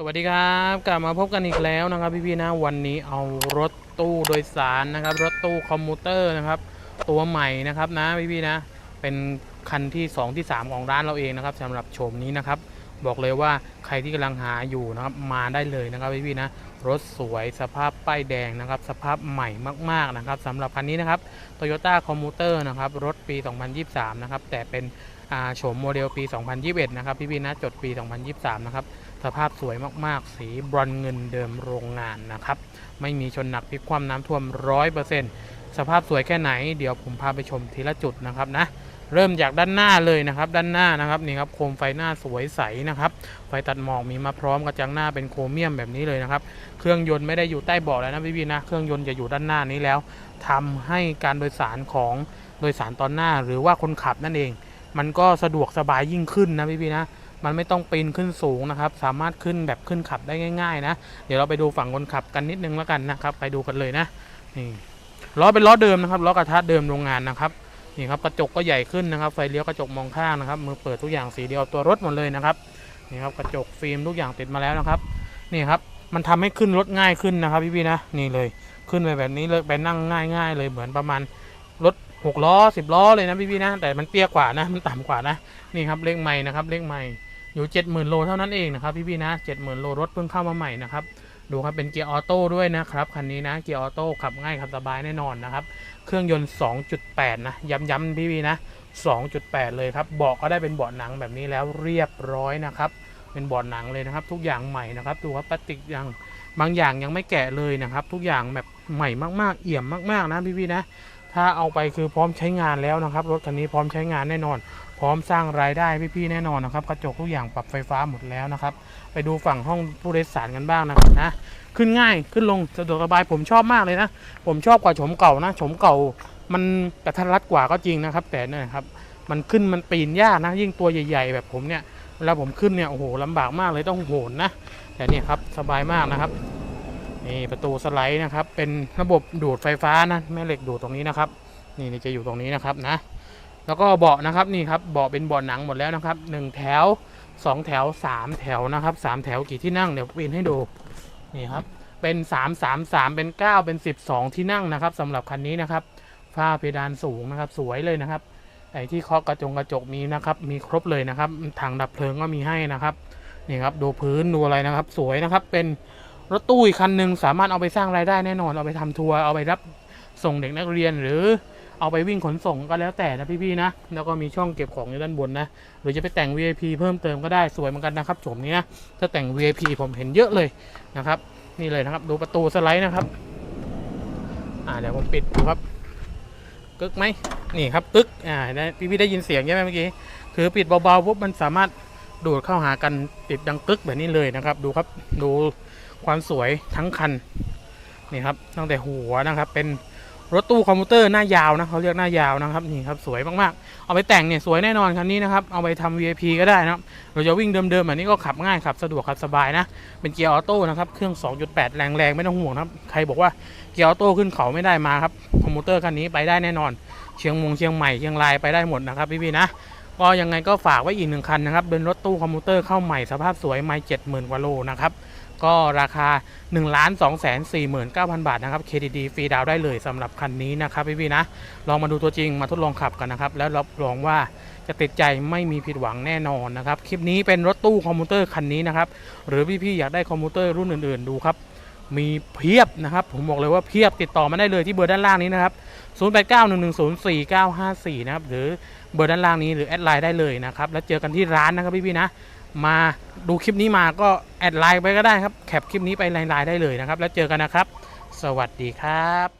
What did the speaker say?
สวัสดีครับกลับมาพบกันอีกแล้วนะครับพี่ๆนะวันนี้เอารถตู้โดยสารนะครับ รถตู้คอมมูเตอร์นะครับ ตัวใหม่นะครับนะพี่ๆนะ เป็นคันที่ 2 ที่ 3 ของร้านเราเองนะครับสำหรับโฉมนี้นะครับ บอกเลยว่าใครที่กำลังหาอยู่นะครับมาได้เลยนะครับพี่ๆนะรถสวยสภาพป้ายแดงนะครับสภาพใหม่มากๆนะครับสำหรับคันนี้นะครับ Toyota Commuter นะครับรถปี 2023 นะครับแต่เป็นโฉมโมเดลปี 2021 นะครับพี่ๆนะจดปี 2023 นะครับสภาพสวยมากๆ สีบรอนเงินเดิมโรงงานนะครับไม่มีชนหนักพลิกคว่ำน้ำท่วมร้อยเปอร์เซ็นต์สภาพสวยแค่ไหน เดี๋ยวผมพาไปชมทีละจุดนะครับนะ เริ่มจากด้านหน้าเลยนะครับ ด้านหน้านะครับนี่ครับโคมไฟหน้าสวยใสนะครับ ไฟตัดหมอกมีมาพร้อมกระจังหน้าเป็นโครเมียมแบบนี้เลยนะครับ เครื่องยนต์ไม่ได้อยู่ใต้เบาะแล้วนะพี่ๆนะ เครื่องยนต์จะอยู่ด้านหน้านี้แล้วทำให้การโดยสารของโดยสารตอนหน้าหรือว่าคนขับนั่นเอง มันก็สะดวกสบายยิ่งขึ้นนะพี่ๆนะมันไม่ต้องปีนขึ้นสูงนะครับ สามารถขึ้นแบบขึ้นขับได้ง่าย ๆ นะ เดี๋ยวเราไปดูฝั่งคนขับกันนิดนึงแล้วกันนะครับ ไปดูกันเลยนะ นี่ ล้อเป็นล้อเดิมนะครับ ล้อกระทะเดิมโรงงานนะครับ นี่ครับกระจกก็ใหญ่ขึ้นนะครับ ไฟเลี้ยวกระจกมองข้างนะครับมือเปิดทุกอย่างสีเดียวตัวรถหมดเลยนะครับนี่ครับกระจกฟิล์มทุกอย่างติดมาแล้วนะครับนี่ครับมันทำให้ขึ้นรถง่ายขึ้นนะครับพี่ๆนะนี่เลยขึ้นไปแบบนี้เลยไปนั่งง่ายๆ เลยเหมือนประมาณรถหกล้อสิบล้อเลยนะพี่ๆนะแต่มันเตี้ยกว่านะมันต่ำกว่านะนี่ครับเลขใหม่นะครับเลขใหม่อยู่70,000โลเท่านั้นเองนะครับพี่ๆนะ70,000โลรถเพิ่งเข้ามาใหม่นะครับ ดูครับเป็นเกียร์ออโต้ด้วยนะครับคันนี้นะเกียร์ออโต้ขับง่ายขับสบายแน่นอนนะครับ เครื่องยนต์ 2.8 นะ ย้ำๆพี่ๆนะ 2.8 เลยครับเบาะก็ได้เป็นเบาะหนังแบบนี้แล้วเรียบร้อยนะครับเป็นเบาะหนังเลยนะครับ ทุกอย่างใหม่นะครับดูครับพลาสติกยังบางอย่างยังไม่แกะเลยนะครับ ทุกอย่างแบบใหม่มากๆ เอี่ยมมากๆนะพี่ๆนะ ถ้าเอาไปคือพร้อมใช้งานแล้วนะครับ รถคันนี้พร้อมใช้งานแน่นอน พร้อมสร้างรายได้พี่ๆแน่นอนนะครับ กระจกทุกอย่างปรับไฟฟ้าหมดแล้วนะครับ ไปดูฝั่งห้องผู้โดยสารกันบ้างนะครับนะขึ้นง่ายขึ้นลงสะดวกสบายผมชอบมากเลยนะ ผมชอบกว่าโฉมเก่านะโฉมเก่ามันกระทัดรัดกว่าก็จริงนะครับ แต่นี่นครับมันขึ้นมันปีนยากนะ ยิ่งตัวใหญ่ ๆ แบบผมเนี่ยเวลาผมขึ้นเนี่ยโอ้โหลำบากมากเลยต้องโหนนะแต่เนี่ยครับสบายมากนะครับ นี่ประตูสไลด์นะครับ เป็นระบบดูดไฟฟ้านะแม่เหล็กดูดตรงนี้นะครับ นี่จะอยู่ตรงนี้นะครับนะ แล้วก็เบาะนะครับนี่ครับเบาะเป็นเบาะหนังหมดแล้วนะครับหนึ่งแถวสองแถวสามแถวนะครับสามแถวกี่ที่นั่งเดี๋ยวปีนให้ดูนี่ครับเป็นสามสามสามเป็นเก้าเป็นสิบสองที่นั่งนะครับสำหรับคันนี้นะครับฝ้าเพดานสูงนะครับสวยเลยนะครับไอ้ที่เคาะกระจงกระจกมีนะครับ มีครบเลยนะครับถังดับเพลิงก็มีให้นะครับนี่ครับดูพื้นดูอะไรนะครับ สวยนะครับเป็น รถตู้อีกคันหนึ่งสามารถเอาไปสร้างรายได้แน่นอน เอาไปทำทัวร์เอาไปรับส่งเด็กนักเรียนหรือเอาไปวิ่งขนส่งก็แล้วแต่นะพี่ๆนะ แล้วก็มีช่องเก็บของอยู่ด้านบนนะ หรือจะไปแต่ง VIP เพิ่มเติมก็ได้สวยเหมือนกันนะครับโฉมนี้นะ ถ้าแต่ง VIP ผมเห็นเยอะเลยนะครับ นี่เลยนะครับ ดูประตูสไลด์นะครับ อ่าเดี๋ยวผมปิดดูครับกึกไหมนี่ครับกึกอ่าพี่ๆได้ยินเสียงใช่ไหมเมื่อกี้คือปิดเบาๆปุ๊บมันสามารถดูดเข้าหากันติดดังกึกแบบนี้เลยนะครับ ดูครับดู ความสวยทั้งคันนี่ครับตั้งแต่หัวนะครับ เป็นรถตู้คอมพิวเตอร์หน้ายาวนะเขาเรียกหน้ายาวนะครับนี่ครับสวยมากๆ เอาไปแต่งเนี่ยสวยแน่นอนคันนี้นะครับเอาไปทำ VIP ก็ได้นะครับเราจะวิ่งเดิมๆแบบนี้ก็ขับง่ายขับสะดวกขับสบายนะ เป็นเกียร์ออโต้นะครับเครื่อง 2.8 แรงๆไม่ต้องห่วงนะครับใครบอกว่าเกียร์ออโต้ขึ้นเขาไม่ได้มาครับคอมพิวเตอร์คันนี้ไปได้แน่นอน เชียงมงเชียงใหม่เชียงรายไปได้หมดนะครับพี่ๆนะก็ยังไงก็ฝากไว้อีกหนึ่งคันนะครับเป็นรถตู้คอมพิวเตอร์เข้าใหม่สภาพสวยไม่เจ็ดหมื่นกว่าโลนะครับ ก็ราคา 1 2 4 9 0 0 0 บาทนะครับ KDD ฟรีดาวได้เลยสำหรับคันนี้นะครับพี่ๆนะ ลองมาดูตัวจริงมาทดลองขับกันนะครับ แล้วรับรองว่าจะติดใจไม่มีผิดหวังแน่นอนนะครับ คลิปนี้เป็นรถตู้คอมพิวเตอร์คันนี้นะครับ หรือพี่ๆอยากได้คอมพิวเตอร์รุ่นอื่นๆดูครับมีเพียบนะครับ ผมบอกเลยว่าเพียบติดต่อมาได้เลยที่เบอร์ด้านล่างนี้นะครับ 0891104954 นะครับ หรือเบอร์ด้านล่างนี้หรือแอดไลน์ได้เลยนะครับ แล้วเจอกันที่ร้านนะครับพี่ๆนะ มาดูคลิปนี้มาก็แอดไลน์ไปก็ได้ครับ แคปคลิปนี้ไปไลน์ได้เลยนะครับ แล้วเจอกันนะครับ สวัสดีครับ